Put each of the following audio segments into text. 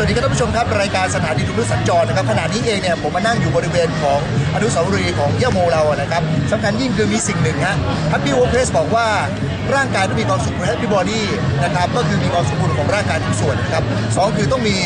สวัสดีครับท่านผู้ชมครับรายการสถานีทุนสัญจรนะครับขณะนี้เองเนี่ยผมมานั่งอยู่บริเวณของอนุสาวรีย์ของย่าโมเรานะครับสำคัญยิ่งคือมีสิ่งหนึ่งฮะ Happy Workplace บอกว่า ร่างกายต้องมีความสุข Happy Body นะครับก็คือมีความสมบูรณ์ของร่างกายทุกส่วนนะครับสองคือต้องมี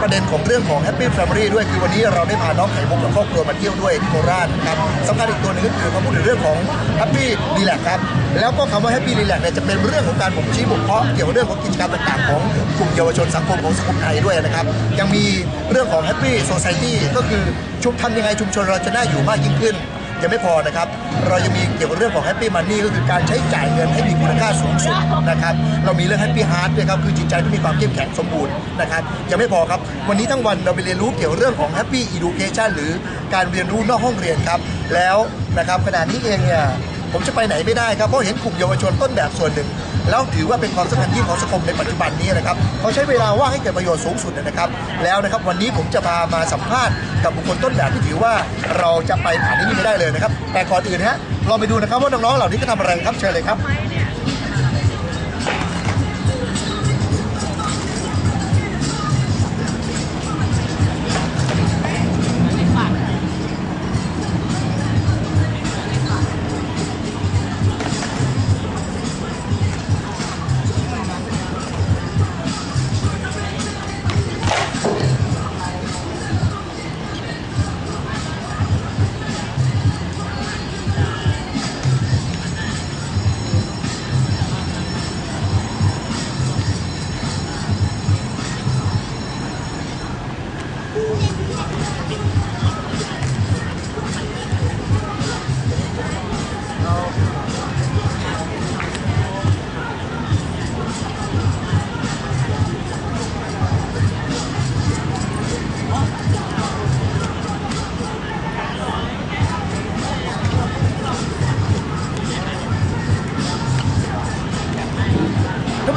ประเด็นของเรื่องของ Happy Family ด้วยคือวันนี้เราได้พาน้องไข่มุกกับครอบครัวมาเที่ยวด้วยที่โคราชครับสำคัญอีกตัวหนึงก็คือเขาพูดถึงเรื่องของ Happy Relax ครับแล้วก็คำว่า Happy Relax เนี่ยจะเป็นเรื่องของการบ่งชี้บ่มเพาะเกี่ยวกับเรื่องของกิจกรรมต่างๆ ของกลุ่มเยาวชนสังคมของสังคมไทยด้วยนะครับยังมีเรื่องของ Happy Society ก็คือชุมทำยังไงชุมชนเราจะน่าอยู่มากยิ่งขึ้น ยังไม่พอนะครับ เรายังมีเกี่ยวกับเรื่องของ Happy Money ก็คือการใช้จ่ายเงินให้มีคุณค่าสูงสุดนะครับ เรามีเรื่อง Happy Heart ด้วยครับ คือจิตใจที่มีความเข้มแข็งสมบูรณ์นะครับ ยังไม่พอครับ วันนี้ทั้งวันเราไปเรียนรู้เกี่ยวกับเรื่องของ Happy Education หรือการเรียนรู้นอกห้องเรียนครับ แล้วนะครับขณะนี้เองเนี่ย ผมจะไปไหนไม่ได้ครับเพราะเห็นกลุ่มเยาวชนต้นแบบส่วนหนึ่ง แล้วถือว่าเป็นความสำคัญที่ของสังคมในปัจจุบันนี้นะครับเขาใช้เวลาว่างให้เกิดประโยชน์สูงสุดนะครับ แล้วนะครับวันนี้ผมจะพามาสัมภาษณ์กับบุคคลต้นแบบที่ถือว่าเราจะไปผ่านที่นี่ไม่ได้เลยนะครับ แต่ก่อนอื่นฮะเราไปดูนะครับว่าน้องๆเหล่านี้ก็ทำอะไรครับเชิญเลยครับ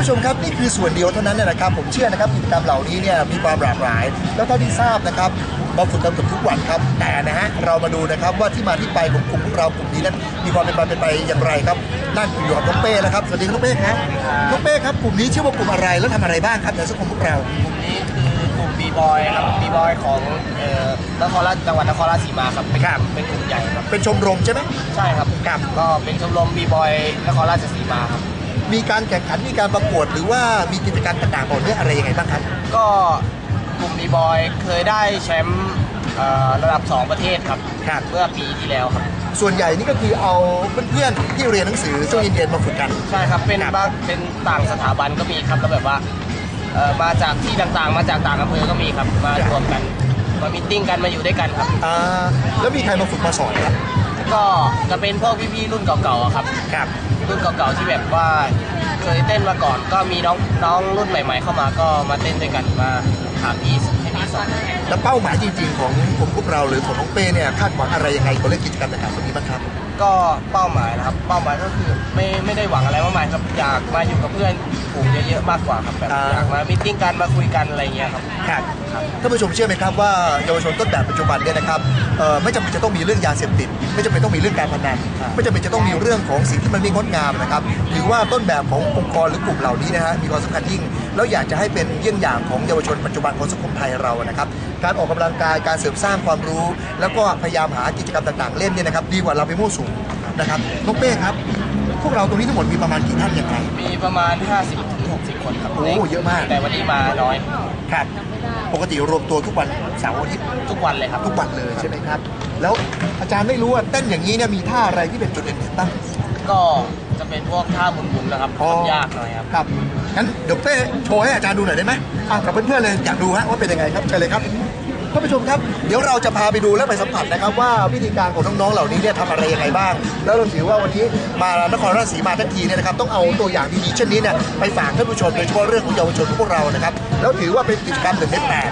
ผู้ชมครับนี่คือส่วนเดียวเท่านั้นเนยนะครับ ผมเชื่อนะครับกิจกรรมเหล่านี้เนี่ยมีความหลากหลาย แล้วเท่าที่ทราบนะครับมาฝึกกันเกับทุกวันครับ แต่นะฮะเรามาดูนะครับว่าที่มาที่ไปของกลุ่มพวกเรากลุ่มนี้นั้นมีความเป็นมาเป็นไปอย่างไรครับนั่นอยู่กับน้องเป้แล้วครับสวัสดีครับน้องเป้ครับน้องเป้ครับกลุ่มนี้ชื่อว่ากลุ่มอะไรแล้วทำอะไรบ้างครับในสังคมพวกเรากลุ่มนี้คือกลุ่มบีบอยครับบีบอยของเอ่อนครราชจังหวัดนครราชสีมาครับเป็นครับเป็นกลุ่มใหญ่ครับเป็นชมรมใช่ไหมใช่ครับครับก็เป็นชมรมบีบอยนครราชสีมาครับ มีการแข่งขันมีการประกวดหรือว่ามีกิจกรรมต่างๆต่อเนื่องอะไรยังไงบ้างครับ ก็กลุ่มบีบอยเคยได้แชมป์เอ่อระดับ 2 ประเทศครับครับ เมื่อปีที่แล้วครับ ส่วนใหญ่นี่ก็คือเอาเพื่อนๆที่เรียนหนังสือช่วงเย็นๆมาฝึกกัน ใช่ครับ เป็นครับ บางเป็นต่างสถาบันก็มีครับ แล้วแบบว่าเอ่อมาจากที่ต่างๆ มาจากต่างอำเภอก็มีครับ มารวมกัน มามิทติ้งกัน มาอยู่ด้วยกันครับ อ่าแล้วมีใครมาฝึกมาสอนครับ ก็จะเป็นพวกพี่ๆรุ่นเก่าๆอะครับ ครับรุ่นเก่าๆที่แบบว่าเคยเต้นมาก่อนก็มีน้องน้องรุ่นใหม่ ๆ เข้ามาก็มาเต้นด้วยกันมาถามพี่ให้พี่สอนแล้วเป้าหมายจริง ๆ ของกลุ่มพวกเราหรือของน้องเป้เนี่ยคาดหวังอะไรยังไงกับเรื่องกิจกรรมต่างๆพวกนี้บ้างครับ ก็เป้าหมายนะครับ เป้าหมายก็คือไม่ไม่ได้หวังอะไรมากมายครับอยากมาอยู่กับเพื่อนฝูงเยอะๆมากกว่าครับแบบอ่า อยากมามิทติ้งกันมาคุยกันอะไรเงี้ยครับครับ ครับท่านผู้ชมเชื่อไหมครับว่าเยาวชนต้นแบบปัจจุบันเนี่ยนะครับเอ่อไม่จำเป็นจะต้องมีเรื่องยาเสพติด ไม่จำเป็นต้องมีเรื่องการพนันไม่จำเป็นจะต้องมีเรื่องของสิ่งที่มันไม่งดงามนะครับถือว่าต้นแบบขององค์กรหรือกลุ่มเหล่านี้นะฮะมีความสำคัญยิ่ง แล้วอยากจะให้เป็นเยี่ยงอย่างของเยาวชนปัจจุบันของสังคมไทยเรานะครับการออกกำลังกายการเสริมสร้างความรู้ แล้วก็พยายามหากิจกรรมต่างๆเล่นเนี่ยนะครับดีกว่าเราไปมั่วสุมนะครับน้องเป้ครับ พวกเราตรงนี้ทั้งหมดมีประมาณกี่ท่านอย่างไรมีประมาณ 50ถึง60 คนครับโอ้เยอะมาก แต่วันนี้มาน้อย ครับ ปกติรวมตัวทุกวันเสาร์อาทิตย์ทุกวันเลยครับ ทุกวันเลยใช่ไหมครับ แล้วอาจารย์ไม่รู้ว่าเต้นอย่างนี้เนี่ยมีท่าอะไรที่เป็นจุดเด่นๆบ้างก็จะเป็นพวกท่าหมุนๆนะครับทำยากหน่อยครับ ครับงั้นเดี๋ยวเป้โชว์ให้อาจารย์ดูหน่อยได้ไหมอะกับเพื่อนๆเลยอยากดูฮะว่าเป็นยังไงครับเชิญเลยครับ ท่านผู้ชมครับ เดี๋ยวเราจะพาไปดูและไปสัมผัสนะครับ ว่าวิธีการของน้องๆเหล่านี้เนี่ยทำอะไรยังไงบ้าง แล้วเราถือว่าวันนี้มานครราชสีมาทั้งทีเนี่ยนะครับต้องเอาตัวอย่างดีๆเช่นนี้เนี่ยไปฝากท่านผู้ชมโดยเฉพาะเรื่องของเยาวชนพวกเรานะครับแล้วถือว่าเป็นกิจกรรมหนึ่งในแปด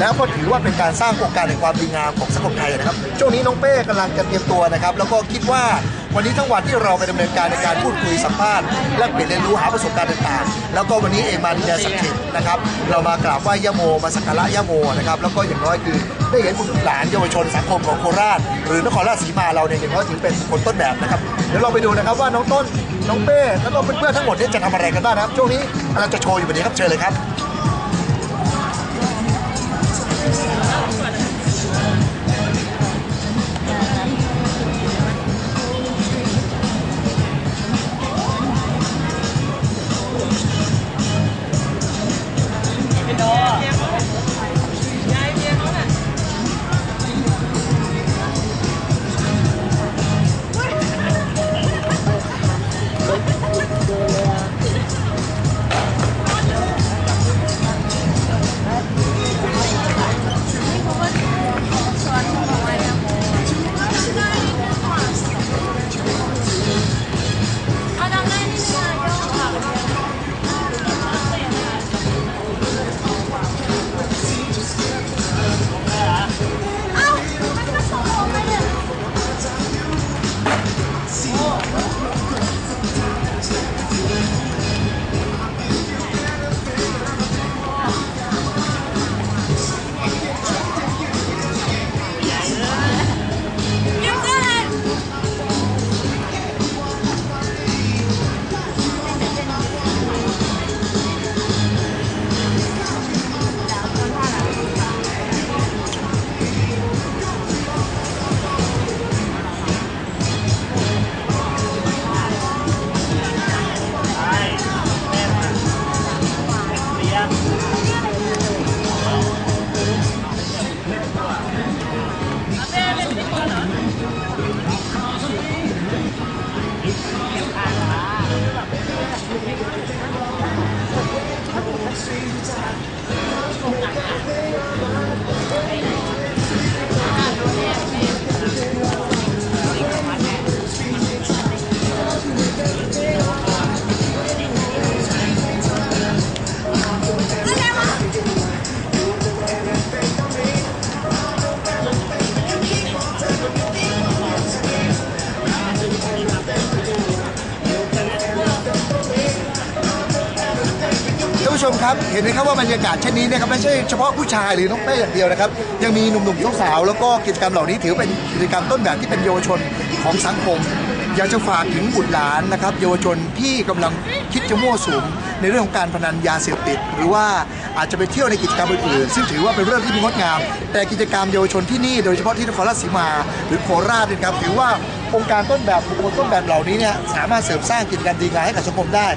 แล้วก็ถือว่าเป็นการสร้างโครงการในความดีงามของสังคมไทยนะครับช่วงนี้น้องเป้กำลังจะเตรียมตัวนะครับแล้วก็คิดว่า วันนี้ทั้งวันที่เราไปดำเนินการในการพูดคุยสัมภาษณ์แลกเปลี่ยนเรียนรู้หาประสบการณ์ต่างๆ แล้วก็วันนี้เองมาดินแดนศักดิ์สิทธิ์นะครับเรามากราบไหว้ย่าโมมาสักการะย่าโมนะครับแล้วก็อย่างน้อยคือได้เห็นบุตรหลานเยาวชนสังคมของโคราช หรือนครราชสีมาเราเนี่ยอย่างน้อยถือเป็นคนต้นแบบนะครับเดี๋ยวเราไปดูนะครับว่าน้องต้นน้องเป้แล้วก็เพื่อนๆทั้งหมดเนี่ยจะทำอะไรกันบ้างนะครับช่วงนี้กำลังจะโชว์อยู่แบบนี้ครับเชิญเลยครับ ห็นไหมครับว่าบรรยากาศเช่นนี้เนะครับไม่ใช่เฉพาะผู้ชายหรือน้องเป้อย่างเดียวนะครับยังมีหนุ่มๆสาวๆแล้วก็กิจกรรมเหล่านี้ถือเป็นกิจกรรมต้นแบบที่เป็นเยาวชนของสังคม อยากจะฝากถึงบุตรหลานนะครับเยาวชนที่กำลังคิดจะมั่วสุมในเรื่องของการพนันยาเสพติด หรือว่าอาจจะไปเที่ยวในกิจกรรมอื่นๆซึ่งถือว่าเป็นเรื่องที่งดงาม แต่กิจกรรมเยาวชนที่นี่โดยเฉพาะที่นครราชสีมา หรือโคราชนยครับถือว่า องค์การต้นแบบบุคคลต้นแบบเหล่านี้เนี่ยสามารถเสริมสร้างกิจกรรมดีงามให้กับสังคมได้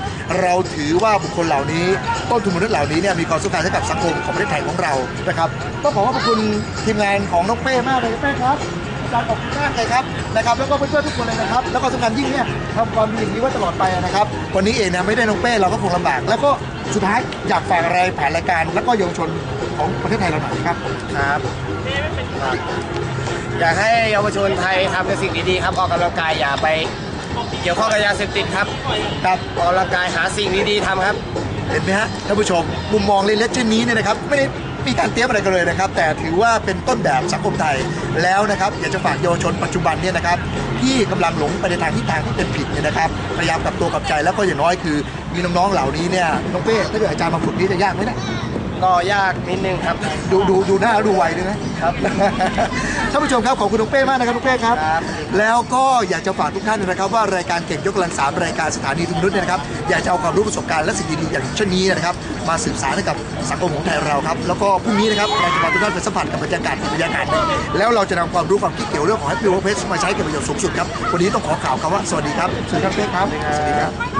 เราถือว่าบุคคลเหล่านี้ ต้นทุนมนุษย์เหล่านี้เนี่ยมีความสำคัญให้กับสังคมของประเทศไทยของเรานะครับต้องขอขอบคุณทีมงานของน้องเป้มากเลยเป้ครับอาจารย์ขอบคุณมากเลยครับนะครับแล้วก็เพื่อนๆทุกคนเลยนะครับ แล้วก็สำคัญยิ่งเนี่ยทำความดีอย่างนี้ไว้ตลอดไปนะครับ วันนี้เองนะไม่ได้น้องเป้เราก็คงลำบาก แล้วก็สุดท้ายอยากฝากอะไรผ่านรายการ แล้วก็เยาวชนของประเทศไทยเราหน่อยครับครับครับ อยากให้เยาวชนไทยทำในสิ่งดีๆครับออกกำลังกายอย่าไป เกี่ยวข้องกับยาเสพติดครับครับออกกำลังกายหาสิ่งดีๆทำครับ เห็นไหมฮะท่านผู้ชมมุมมองเล็กๆเช่นนี้เนี่ยนะครับไม่ได้มีการเตรียมอะไรกันเลยนะครับ แต่ถือว่าเป็นต้นแบบสังคมไทยแล้วนะครับอยากจะฝากเยาวชนปัจจุบันเนี่ยนะครับที่กำลังหลงไปในทางที่ทางที่เป็นผิดเนี่ยนะครับพยายามกลับตัวกลับใจแล้วก็อย่างน้อยคือ มีน้องๆเหล่านี้เนี่ยน้องเป้ถ้าเกิดอาจารย์มาฝึกนี้จะยากไหมเนะ ก็ยากนิดนึงครับ ดูดูดูหน้าแล้วดูไวด้วยนะครับ ท่านผู้ชมครับขอบคุณน้องเป้มากนะครับน้องเป้ครับ ครับ แล้วก็อยากจะฝากทุกท่านนะครับ ว่ารายการเก่งยกกำลังสามรายการสถานีทุนนุษย์เนี่ยนะครับอยากจะเอาความรู้ประสบการณ์และสิ่งดีๆอย่างเช่นนี้นะครับมาสื่อสารให้กับสังคมของไทยเราครับแล้วก็พรุ่งนี้นะครับเราจะพาทุกท่านไปสัมผัสกับบรรยากาศอีกบรรยากาศหนึ่งแล้วเราจะนำความรู้ความคิดเกี่ยวเรื่องของ Happy Workplace มาใช้กับประโยชน์สูงสุดครับวันนี้ต้องขอกล่าวคำว่าสวัสดีครับสวัสดีครับเป้ครับสวัสดีครับ